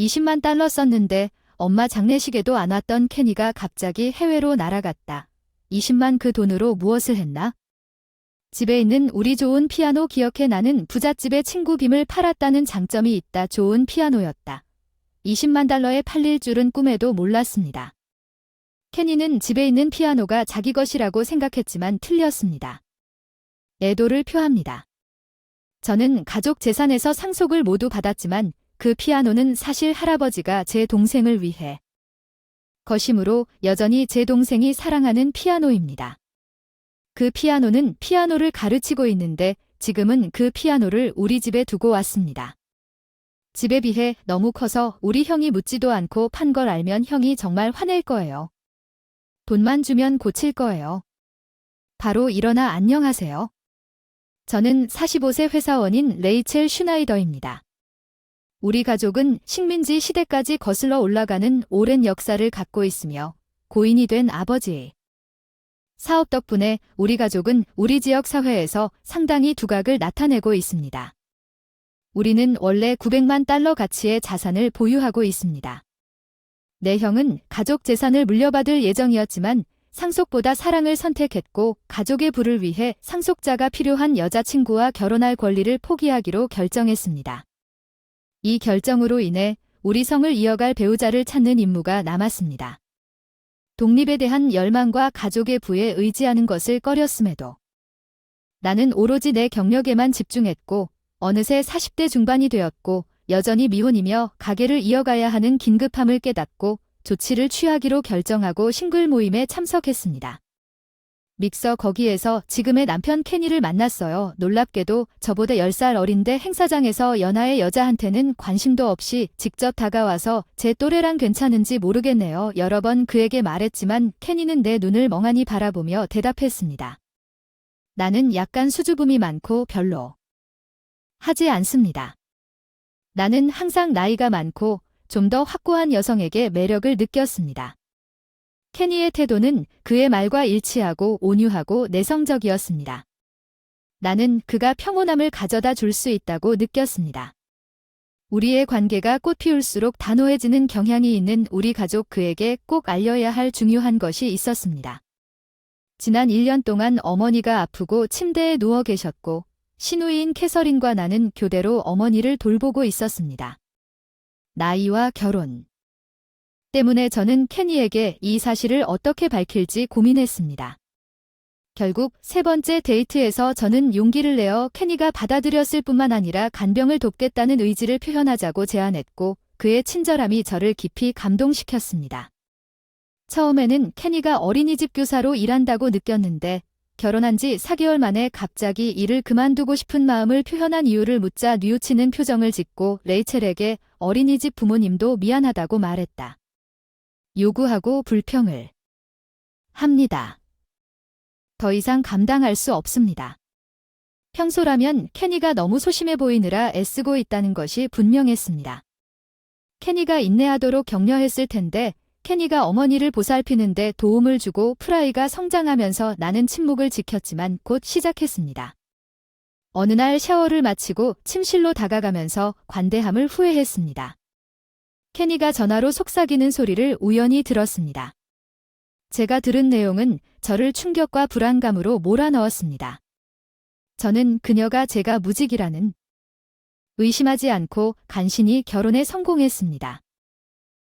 20만 달러 썼는데 엄마 장례식에도 안 왔던 케니가 갑자기 해외로 날아갔다. 20만 그 돈으로 무엇을 했나? 집에 있는 우리 좋은 피아노 기억해 나는 부잣집의 친구 빔을 팔았다는 장점이 있다. 좋은 피아노였다. 20만 달러에 팔릴 줄은 꿈에도 몰랐습니다. 케니는 집에 있는 피아노가 자기 것이라고 생각했지만 틀렸습니다. 애도를 표합니다. 저는 가족 재산에서 상속을 모두 받았지만 그 피아노는 사실 할아버지가 제 동생을 위해 것이므로 여전히 제 동생이 사랑하는 피아노입니다. 그 피아노는 피아노를 가르치고 있는데 지금은 그 피아노를 우리 집에 두고 왔습니다. 집에 비해 너무 커서 우리 형이 묻지도 않고 판 걸 알면 형이 정말 화낼 거예요. 돈만 주면 고칠 거예요. 바로 일어나 안녕하세요. 저는 45세 회사원인 레이첼 슈나이더입니다. 우리 가족은 식민지 시대까지 거슬러 올라가는 오랜 역사를 갖고 있으며 고인이 된 아버지의 사업 덕분에 우리 가족은 우리 지역 사회에서 상당히 두각을 나타내고 있습니다. 우리는 원래 900만 달러 가치의 자산을 보유하고 있습니다. 내 형은 가족 재산을 물려받을 예정이었지만 상속보다 사랑을 선택했고 가족의 부를 위해 상속자가 필요한 여자친구와 결혼할 권리를 포기하기로 결정했습니다. 이 결정으로 인해 우리 성을 이어갈 배우자를 찾는 임무가 남았습니다. 독립에 대한 열망과 가족의 부에 의지하는 것을 꺼렸음에도 나는 오로지 내 경력에만 집중했고 어느새 40대 중반이 되었고 여전히 미혼이며 가게를 이어가야 하는 긴급함을 깨닫고 조치를 취하기로 결정하고 싱글 모임에 참석했습니다. 믹서 거기에서 지금의 남편 케니를 만났어요. 놀랍게도 저보다 10살 어린데 행사장에서 연하의 여자한테는 관심도 없이 직접 다가와서 제 또래랑 괜찮은지 모르겠네요. 여러 번 그에게 말했지만 케니는 내 눈을 멍하니 바라보며 대답했습니다. 나는 약간 수줍음이 많고 별로 하지 않습니다. 나는 항상 나이가 많고 좀 더 확고한 여성에게 매력을 느꼈습니다. 케니의 태도는 그의 말과 일치하고 온유하고 내성적이었습니다. 나는 그가 평온함을 가져다 줄 수 있다고 느꼈습니다. 우리의 관계가 꽃 피울수록 단호해지는 경향이 있는 우리 가족 그에게 꼭 알려야 할 중요한 것이 있었습니다. 지난 1년 동안 어머니가 아프고 침대에 누워 계셨고 신우이인 캐서린과 나는 교대로 어머니를 돌보고 있었습니다. 나이와 결혼 때문에 저는 케니에게 이 사실을 어떻게 밝힐지 고민했습니다. 결국 세 번째 데이트에서 저는 용기를 내어 케니가 받아들였을 뿐만 아니라 간병을 돕겠다는 의지를 표현하자고 제안했고 그의 친절함이 저를 깊이 감동시켰습니다. 처음에는 케니가 어린이집 교사로 일한다고 느꼈는데 결혼한 지 4개월 만에 갑자기 일을 그만두고 싶은 마음을 표현한 이유를 묻자 뉘우치는 표정을 짓고 레이첼에게 어린이집 부모님도 미안하다고 말했다. 요구하고 불평을 합니다. 더 이상 감당할 수 없습니다. 평소라면 케니가 너무 소심해 보이느라 애쓰고 있다는 것이 분명했습니다. 케니가 인내하도록 격려했을 텐데 케니가 어머니를 보살피는데 도움을 주고 프라이가 성장하면서 나는 침묵을 지켰지만 곧 시작했습니다. 어느 날 샤워를 마치고 침실로 다가가면서 관대함을 후회했습니다. 케니가 전화로 속삭이는 소리를 우연히 들었습니다. 제가 들은 내용은 저를 충격과 불안감으로 몰아넣었습니다. 저는 그녀가 제가 무직이라는 의심하지 않고 간신히 결혼에 성공했습니다.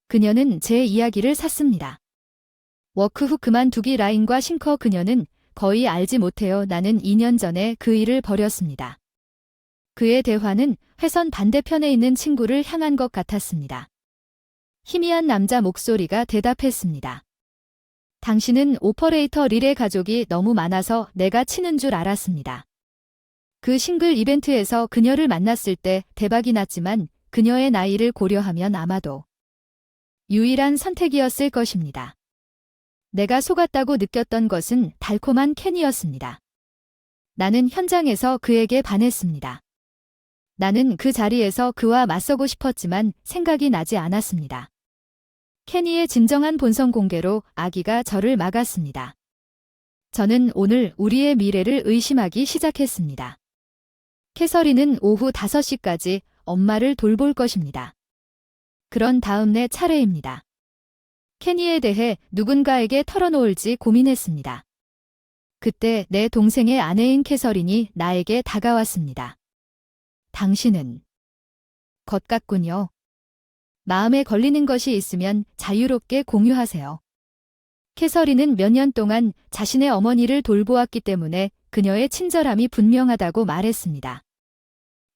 그녀는 제 이야기를 샀습니다. 워크 후 그만두기 라인과 싱커 그녀는 거의 알지 못해요. 나는 2년 전에 그 일을 버렸습니다. 그의 대화는 회선 반대편에 있는 친구를 향한 것 같았습니다. 희미한 남자 목소리가 대답했습니다. 당신은 오퍼레이터 릴의 가족이 너무 많아서 내가 치는 줄 알았습니다. 그 싱글 이벤트에서 그녀를 만났을 때 대박이 났지만 그녀의 나이를 고려하면 아마도 유일한 선택이었을 것입니다. 내가 속았다고 느꼈던 것은 달콤한 캔이었습니다. 나는 현장에서 그에게 반했습니다. 나는 그 자리에서 그와 맞서고 싶었지만 생각이 나지 않았습니다. 케니의 진정한 본성 공개로 아기가 저를 막았습니다. 저는 오늘 우리의 미래를 의심하기 시작했습니다. 캐서린은 오후 5시까지 엄마를 돌볼 것입니다. 그런 다음 내 차례입니다. 케니에 대해 누군가에게 털어놓을지 고민했습니다. 그때 내 동생의 아내인 캐서린이 나에게 다가왔습니다. 당신은 것 같군요. 마음에 걸리는 것이 있으면 자유롭게 공유하세요. 캐서린은 몇 년 동안 자신의 어머니를 돌보았기 때문에 그녀의 친절함이 분명하다고 말했습니다.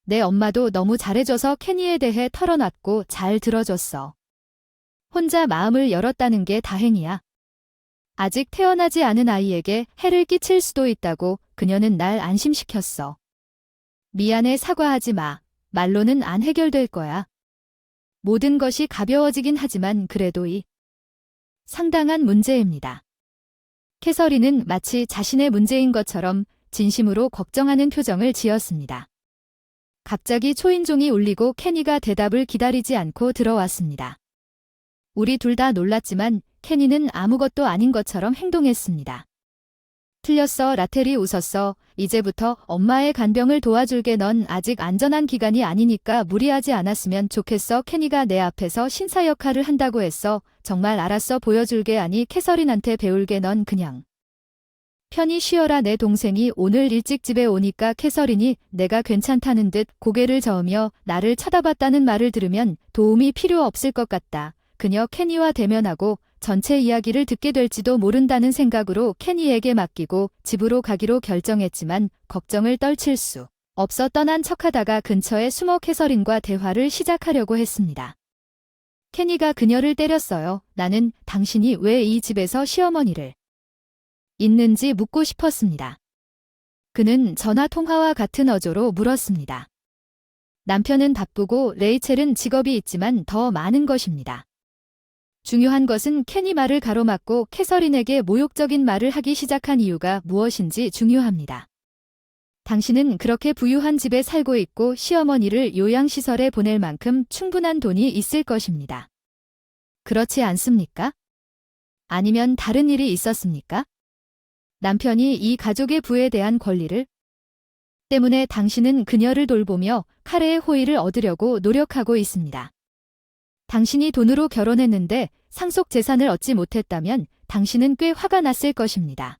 내 엄마도 너무 잘해줘서 케니에 대해 털어놨고 잘 들어줬어. 혼자 마음을 열었다는 게 다행이야. 아직 태어나지 않은 아이에게 해를 끼칠 수도 있다고 그녀는 날 안심시켰어. 미안해 사과하지 마. 말로는 안 해결될 거야. 모든 것이 가벼워지긴 하지만 그래도 이 상당한 문제입니다. 캐서린은 마치 자신의 문제인 것처럼 진심으로 걱정하는 표정을 지었습니다. 갑자기 초인종이 울리고 케니가 대답을 기다리지 않고 들어왔습니다. 우리 둘 다 놀랐지만 케니는 아무것도 아닌 것처럼 행동했습니다. 틀렸어 라텔이 웃었어. 이제부터 엄마의 간병을 도와줄게 넌 아직 안전한 기간이 아니니까 무리하지 않았으면 좋겠어. 케니가 내 앞에서 신사 역할을 한다고 했어. 정말 알았어 보여줄게 아니 캐서린한테 배울게 넌 그냥. 편히 쉬어라 내 동생이 오늘 일찍 집에 오니까 캐서린이 내가 괜찮다는 듯 고개를 저으며 나를 쳐다봤다는 말을 들으면 도움이 필요 없을 것 같다. 그녀 케니와 대면하고 전체 이야기를 듣게 될지도 모른다는 생각으로 케니에게 맡기고 집으로 가기로 결정했지만 걱정을 떨칠 수 없어 떠난 척하다가 근처에 숨어 캐서린과 대화를 시작하려고 했습니다. 케니가 그녀를 때렸어요. 나는 당신이 왜 이 집에서 시어머니를 있는지 묻고 싶었습니다. 그는 전화 통화와 같은 어조로 물었습니다. 남편은 바쁘고 레이첼은 직업이 있지만 더 많은 것입니다. 중요한 것은 케니 말을 가로막고 캐서린에게 모욕적인 말을 하기 시작한 이유가 무엇인지 중요합니다. 당신은 그렇게 부유한 집에 살고 있고 시어머니를 요양시설에 보낼 만큼 충분한 돈이 있을 것입니다. 그렇지 않습니까? 아니면 다른 일이 있었습니까? 남편이 이 가족의 부에 대한 권리를 때문에 당신은 그녀를 돌보며 카레의 호의를 얻으려고 노력하고 있습니다. 당신이 돈으로 결혼했는데 상속 재산을 얻지 못했다면 당신은 꽤 화가 났을 것입니다.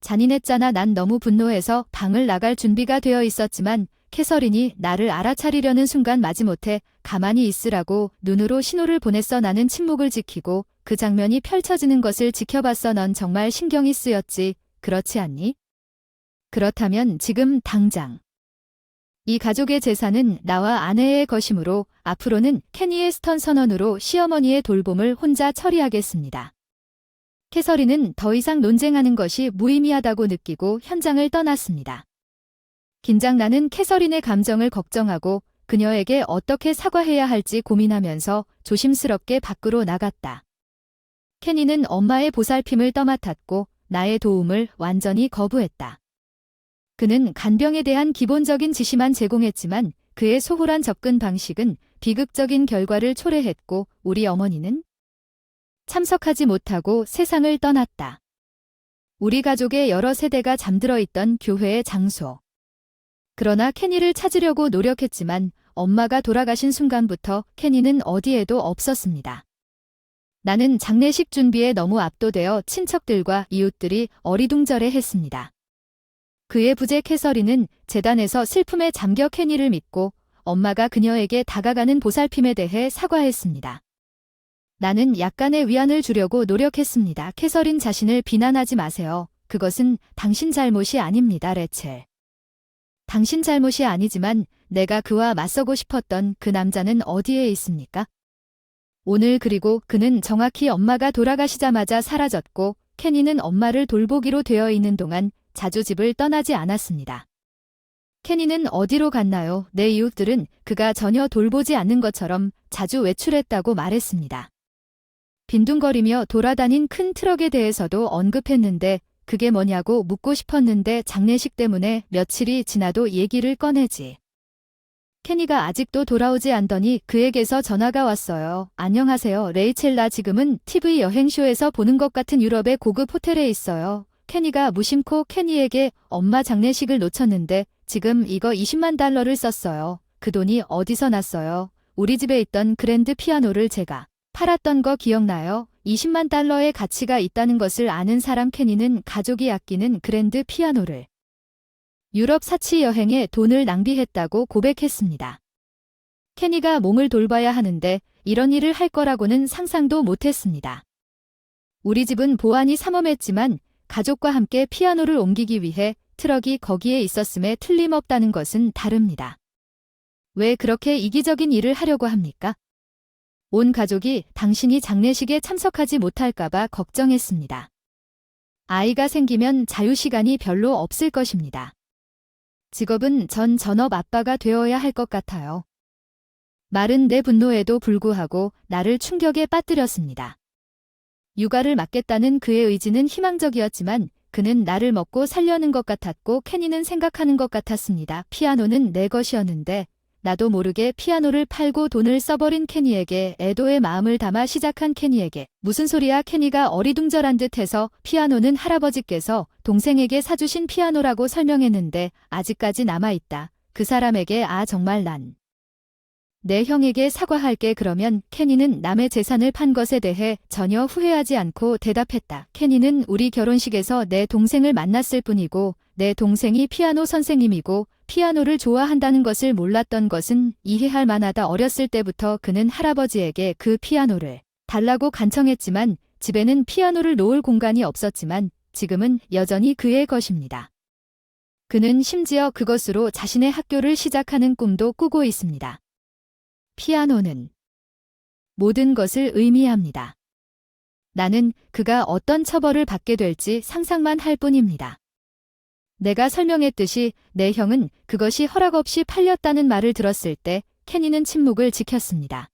잔인했잖아 난 너무 분노해서 방을 나갈 준비가 되어 있었지만 캐서린이 나를 알아차리려는 순간 마지못해 가만히 있으라고 눈으로 신호를 보냈어 나는 침묵을 지키고 그 장면이 펼쳐지는 것을 지켜봤어 넌 정말 신경이 쓰였지 그렇지 않니? 그렇다면 지금 당장 이 가족의 재산은 나와 아내의 것이므로 앞으로는 케니의 스턴 선언으로 시어머니의 돌봄을 혼자 처리하겠습니다. 캐서린은 더 이상 논쟁하는 것이 무의미하다고 느끼고 현장을 떠났습니다. 긴장 나는 캐서린의 감정을 걱정하고 그녀에게 어떻게 사과해야 할지 고민하면서 조심스럽게 밖으로 나갔다. 케니는 엄마의 보살핌을 떠맡았고 나의 도움을 완전히 거부했다. 그는 간병에 대한 기본적인 지시만 제공했지만 그의 소홀한 접근 방식은 비극적인 결과를 초래했고 우리 어머니는 참석하지 못하고 세상을 떠났다. 우리 가족의 여러 세대가 잠들어 있던 교회의 장소. 그러나 케니를 찾으려고 노력했지만 엄마가 돌아가신 순간부터 케니는 어디에도 없었습니다. 나는 장례식 준비에 너무 압도되어 친척들과 이웃들이 어리둥절해 했습니다. 그의 부재 캐서린은 재단에서 슬픔에 잠겨 케니를 믿고 엄마가 그녀에게 다가가는 보살핌에 대해 사과했습니다. 나는 약간의 위안을 주려고 노력했습니다. 캐서린 자신을 비난하지 마세요. 그것은 당신 잘못이 아닙니다, 레첼. 당신 잘못이 아니지만 내가 그와 맞서고 싶었던 그 남자는 어디에 있습니까? 오늘 그리고 그는 정확히 엄마가 돌아가시자마자 사라졌고 케니는 엄마를 돌보기로 되어 있는 동안 자주 집을 떠나지 않았습니다. 케니는 어디로 갔나요? 내 이웃들은 그가 전혀 돌보지 않는 것처럼 자주 외출했다고 말했습니다. 빈둥거리며 돌아다닌 큰 트럭에 대해서도 언급했는데 그게 뭐냐고 묻고 싶었는데 장례식 때문에 며칠이 지나도 얘기를 꺼내지. 케니가 아직도 돌아오지 않더니 그에게서 전화가 왔어요. 안녕하세요. 레이첼 나 지금은 TV 여행쇼에서 보는 것 같은 유럽의 고급 호텔에 있어요. 케니가 무심코 케니에게 엄마 장례식을 놓쳤는데 지금 이거 20만 달러를 썼어요. 그 돈이 어디서 났어요? 우리 집에 있던 그랜드 피아노를 제가 팔았던 거 기억나요? 20만 달러의 가치가 있다는 것을 아는 사람 케니는 가족이 아끼는 그랜드 피아노를 유럽 사치 여행에 돈을 낭비했다고 고백했습니다. 케니가 몸을 돌봐야 하는데 이런 일을 할 거라고는 상상도 못했습니다. 우리 집은 보안이 삼엄했지만 가족과 함께 피아노를 옮기기 위해 트럭이 거기에 있었음에 틀림없다는 것은 다릅니다. 왜 그렇게 이기적인 일을 하려고 합니까? 온 가족이 당신이 장례식에 참석하지 못할까봐 걱정했습니다. 아이가 생기면 자유시간이 별로 없을 것입니다. 직업은 전 전업 아빠가 되어야 할 것 같아요. 말은 내 분노에도 불구하고 나를 충격에 빠뜨렸습니다. 육아를 맡겠다는 그의 의지는 희망적이었지만 그는 나를 먹고 살려는 것 같았고 케니는 생각하는 것 같았습니다. 피아노는 내 것이었는데 나도 모르게 피아노를 팔고 돈을 써버린 케니에게 애도의 마음을 담아 시작한 케니에게 무슨 소리야 케니가 어리둥절한 듯해서 피아노는 할아버지께서 동생에게 사주신 피아노라고 설명했는데 아직까지 남아있다. 그 사람에게 아 정말 난. 내 형에게 사과할게 그러면 케니는 남의 재산을 판 것에 대해 전혀 후회하지 않고 대답했다. 케니는 우리 결혼식에서 내 동생을 만났을 뿐이고 내 동생이 피아노 선생님이고 피아노를 좋아한다는 것을 몰랐던 것은 이해할 만하다. 어렸을 때부터 그는 할아버지에게 그 피아노를 달라고 간청했지만 집에는 피아노를 놓을 공간이 없었지만 지금은 여전히 그의 것입니다. 그는 심지어 그것으로 자신의 학교를 시작하는 꿈도 꾸고 있습니다. 피아노는 모든 것을 의미합니다. 나는 그가 어떤 처벌을 받게 될지 상상만 할 뿐입니다. 내가 설명했듯이 내 형은 그것이 허락 없이 팔렸다는 말을 들었을 때 케니는 침묵을 지켰습니다.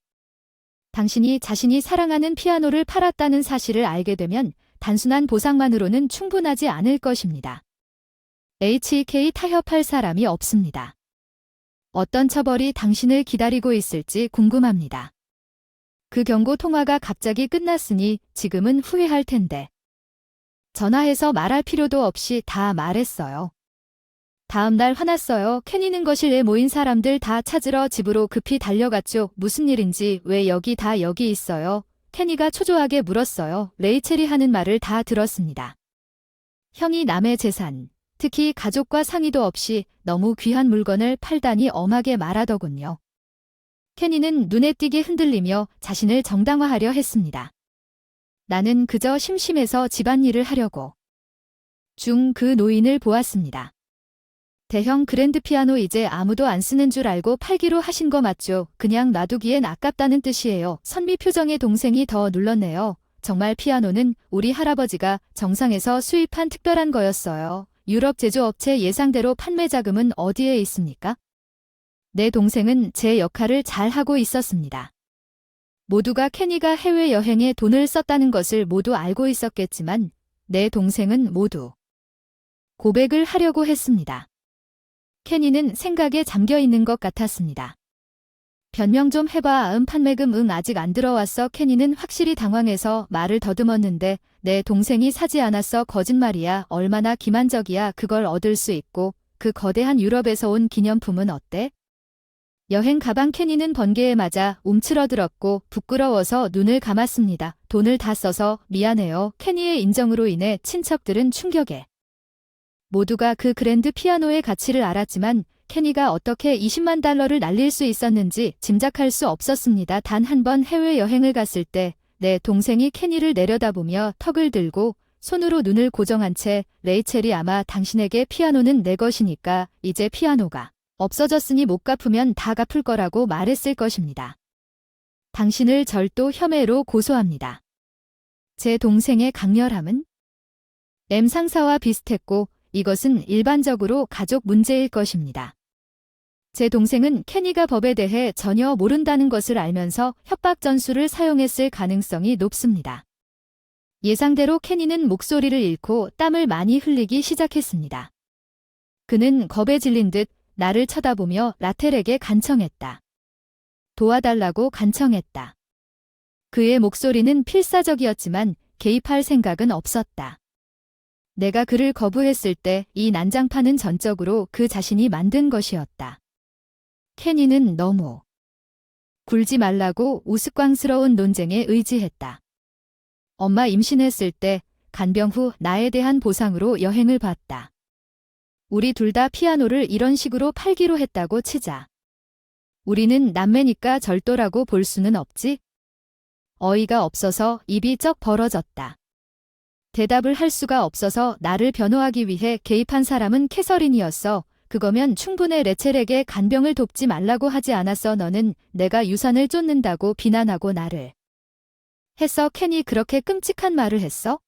당신이 자신이 사랑하는 피아노를 팔았다는 사실을 알게 되면 단순한 보상만으로는 충분하지 않을 것입니다. HK 타협할 사람이 없습니다. 어떤 처벌이 당신을 기다리고 있을지 궁금합니다. 그 경고 통화가 갑자기 끝났으니 지금은 후회할 텐데. 전화해서 말할 필요도 없이 다 말했어요. 다음 날 화났어요. 캐니는 거실에 모인 사람들 다 찾으러 집으로 급히 달려갔죠. 무슨 일인지 왜 여기 다 여기 있어요? 캐니가 초조하게 물었어요. 레이첼이 하는 말을 다 들었습니다. 형이 남의 재산, 특히 가족과 상의도 없이 너무 귀한 물건을 팔다니 엄하게 말하더군요. 케니는 눈에 띄게 흔들리며 자신을 정당화하려 했습니다. 나는 그저 심심해서 집안일을 하려고. 중 그 노인을 보았습니다. 대형 그랜드 피아노 이제 아무도 안 쓰는 줄 알고 팔기로 하신 거 맞죠? 그냥 놔두기엔 아깝다는 뜻이에요. 선비 표정의 동생이 더 눌렀네요. 정말 피아노는 우리 할아버지가 정상에서 수입한 특별한 거였어요. 유럽 제조업체 예상대로 판매 자금은 어디에 있습니까? 내 동생은 제 역할을 잘 하고 있었습니다. 모두가 케니가 해외여행에 돈을 썼다는 것을 모두 알고 있었겠지만 내 동생은 모두 고백을 하려고 했습니다. 케니는 생각에 잠겨 있는 것 같았습니다. 변명 좀 해봐. 음 판매금 응 아직 안 들어왔어. 케니는 확실히 당황해서 말을 더듬었는데 내 동생이 사지 않았어. 거짓말이야. 얼마나 기만적이야. 그걸 얻을 수 있고 그 거대한 유럽에서 온 기념품은 어때? 여행 가방 케니는 번개에 맞아 움츠러들었고 부끄러워서 눈을 감았습니다. 돈을 다 써서 미안해요. 케니의 인정으로 인해 친척들은 충격에 모두가 그 그랜드 피아노의 가치를 알았지만 케니가 어떻게 20만 달러를 날릴 수 있었는지 짐작할 수 없었습니다. 단 한 번 해외여행을 갔을 때 내 동생이 케니를 내려다보며 턱을 들고 손으로 눈을 고정한 채 레이첼이 아마 당신에게 피아노는 내 것이니까 이제 피아노가 없어졌으니 못 갚으면 다 갚을 거라고 말했을 것입니다. 당신을 절도 혐의로 고소합니다. 제 동생의 강렬함은 M 상사와 비슷했고 이것은 일반적으로 가족 문제일 것입니다. 제 동생은 케니가 법에 대해 전혀 모른다는 것을 알면서 협박 전술을 사용했을 가능성이 높습니다. 예상대로 케니는 목소리를 잃고 땀을 많이 흘리기 시작했습니다. 그는 겁에 질린 듯 나를 쳐다보며 라텔에게 간청했다. 도와달라고 간청했다. 그의 목소리는 필사적이었지만 개입할 생각은 없었다. 내가 그를 거부했을 때 이 난장판은 전적으로 그 자신이 만든 것이었다. 케니는 너무 굴지 말라고 우스꽝스러운 논쟁에 의지했다. 엄마 임신했을 때 간병 후 나에 대한 보상으로 여행을 봤다. 우리 둘 다 피아노를 이런 식으로 팔기로 했다고 치자. 우리는 남매니까 절도라고 볼 수는 없지? 어이가 없어서 입이 쩍 벌어졌다. 대답을 할 수가 없어서 나를 변호하기 위해 개입한 사람은 캐서린이었어. 그거면 충분해 레첼에게 간병을 돕지 말라고 하지 않았어. 너는 내가 유산을 쫓는다고 비난하고 나를. 했어. 캔이 그렇게 끔찍한 말을 했어?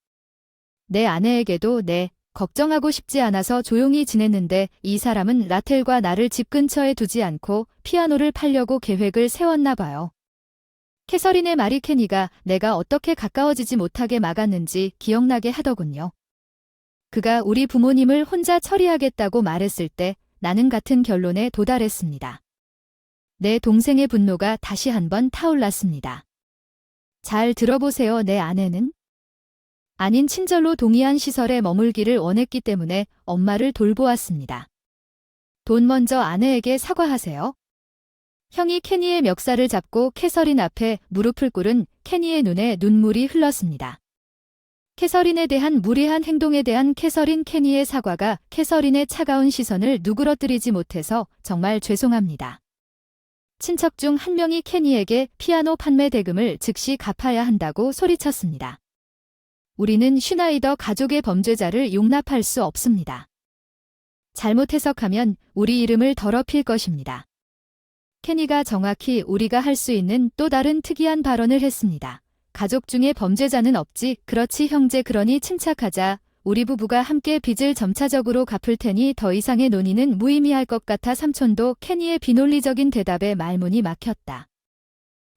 내 아내에게도 내 걱정하고 싶지 않아서 조용히 지냈는데 이 사람은 라텔과 나를 집 근처에 두지 않고 피아노를 팔려고 계획을 세웠나 봐요. 캐서린의 말이 케니가 내가 어떻게 가까워지지 못하게 막았는지 기억나게 하더군요. 그가 우리 부모님을 혼자 처리하겠다고 말했을 때 나는 같은 결론에 도달했습니다. 내 동생의 분노가 다시 한번 타올랐습니다. 잘 들어보세요, 내 아내는? 아닌 친절로 동의한 시설에 머물기를 원했기 때문에 엄마를 돌보았습니다. 돈 먼저 아내에게 사과하세요. 형이 케니의 멱살을 잡고 캐서린 앞에 무릎을 꿇은 케니의 눈에 눈물이 흘렀습니다. 캐서린에 대한 무례한 행동에 대한 캐서린 케니의 사과가 캐서린의 차가운 시선을 누그러뜨리지 못해서 정말 죄송합니다. 친척 중 한 명이 케니에게 피아노 판매 대금을 즉시 갚아야 한다고 소리쳤습니다. 우리는 슈나이더 가족의 범죄자를 용납할 수 없습니다. 잘못 해석하면 우리 이름을 더럽힐 것입니다. 케니가 정확히 우리가 할 수 있는 또 다른 특이한 발언을 했습니다. 가족 중에 범죄자는 없지, 그렇지 형제 그러니 침착하자. 우리 부부가 함께 빚을 점차적으로 갚을 테니 더 이상의 논의는 무의미할 것 같아 삼촌도 케니의 비논리적인 대답에 말문이 막혔다.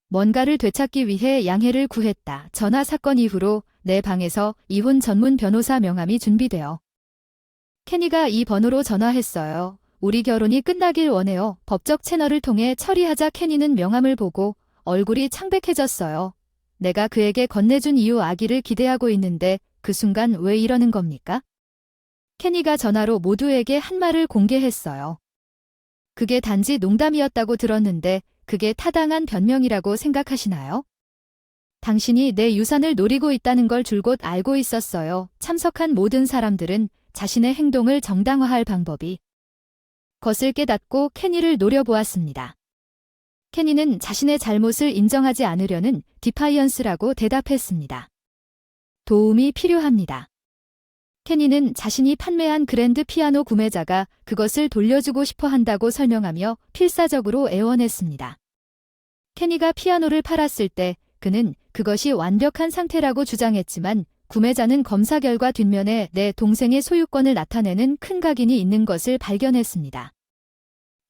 뭔가를 되찾기 위해 양해를 구했다. 전화 사건 이후로 내 방에서 이혼 전문 변호사 명함이 준비되어. 케니가 이 번호로 전화했어요. 우리 결혼이 끝나길 원해요. 법적 채널을 통해 처리하자 케니는 명함을 보고 얼굴이 창백해졌어요. 내가 그에게 건네준 이후 아기를 기대하고 있는데 그 순간 왜 이러는 겁니까? 케니가 전화로 모두에게 한 말을 공개했어요. 그게 단지 농담이었다고 들었는데 그게 타당한 변명이라고 생각하시나요? 당신이 내 유산을 노리고 있다는 걸 줄곧 알고 있었어요. 참석한 모든 사람들은 자신의 행동을 정당화할 방법이 것을 깨닫고 케니를 노려보았습니다. 케니는 자신의 잘못을 인정하지 않으려는 디파이언스라고 대답했습니다. 도움이 필요합니다. 케니는 자신이 판매한 그랜드 피아노 구매자가 그것을 돌려주고 싶어 한다고 설명하며 필사적으로 애원했습니다. 케니가 피아노를 팔았을 때 그는 그것이 완벽한 상태라고 주장했지만 구매자는 검사 결과 뒷면에 내 동생의 소유권을 나타내는 큰 각인이 있는 것을 발견했습니다.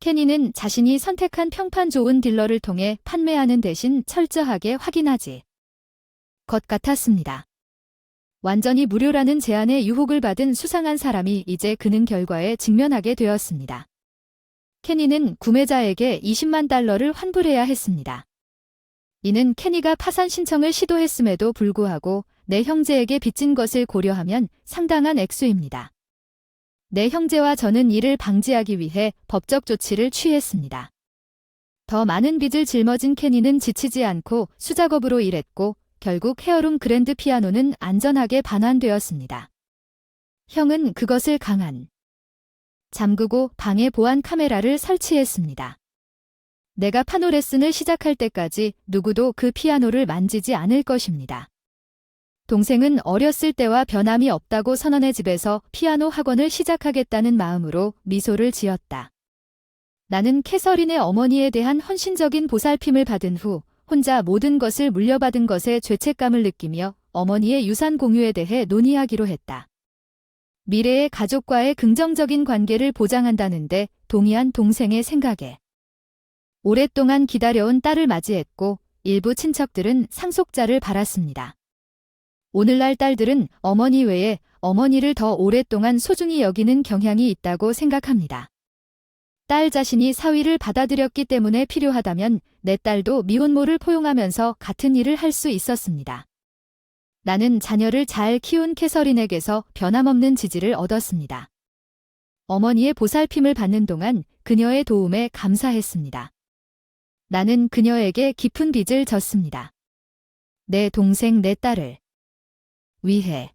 케니는 자신이 선택한 평판 좋은 딜러를 통해 판매하는 대신 철저하게 확인하지 것 같았습니다. 완전히 무료라는 제안에 유혹을 받은 수상한 사람이 이제 그는 결과에 직면하게 되었습니다. 케니는 구매자에게 20만 달러를 환불해야 했습니다. 이는 케니가 파산 신청을 시도했음에도 불구하고 내 형제에게 빚진 것을 고려하면 상당한 액수입니다. 내 형제와 저는 이를 방지하기 위해 법적 조치를 취했습니다. 더 많은 빚을 짊어진 케니는 지치지 않고 수작업으로 일했고 결국 헤어룸 그랜드 피아노는 안전하게 반환되었습니다. 형은 그것을 강한 잠그고 방에 보안 카메라를 설치했습니다. 내가 파노 레슨을 시작할 때까지 누구도 그 피아노를 만지지 않을 것입니다. 동생은 어렸을 때와 변함이 없다고 선언해 집에서 피아노 학원을 시작하겠다는 마음으로 미소를 지었다. 나는 캐서린의 어머니에 대한 헌신적인 보살핌을 받은 후 혼자 모든 것을 물려받은 것에 죄책감을 느끼며 어머니의 유산 공유에 대해 논의하기로 했다. 미래의 가족과의 긍정적인 관계를 보장한다는데 동의한 동생의 생각에 오랫동안 기다려온 딸을 맞이했고 일부 친척들은 상속자를 바랐습니다. 오늘날 딸들은 어머니 외에 어머니를 더 오랫동안 소중히 여기는 경향이 있다고 생각합니다. 딸 자신이 사위를 받아들였기 때문에 필요하다면 내 딸도 미혼모를 포용하면서 같은 일을 할 수 있었습니다. 나는 자녀를 잘 키운 캐서린에게서 변함없는 지지를 얻었습니다. 어머니의 보살핌을 받는 동안 그녀의 도움에 감사했습니다. 나는 그녀에게 깊은 빚을 졌습니다. 내 동생 내 딸을 위해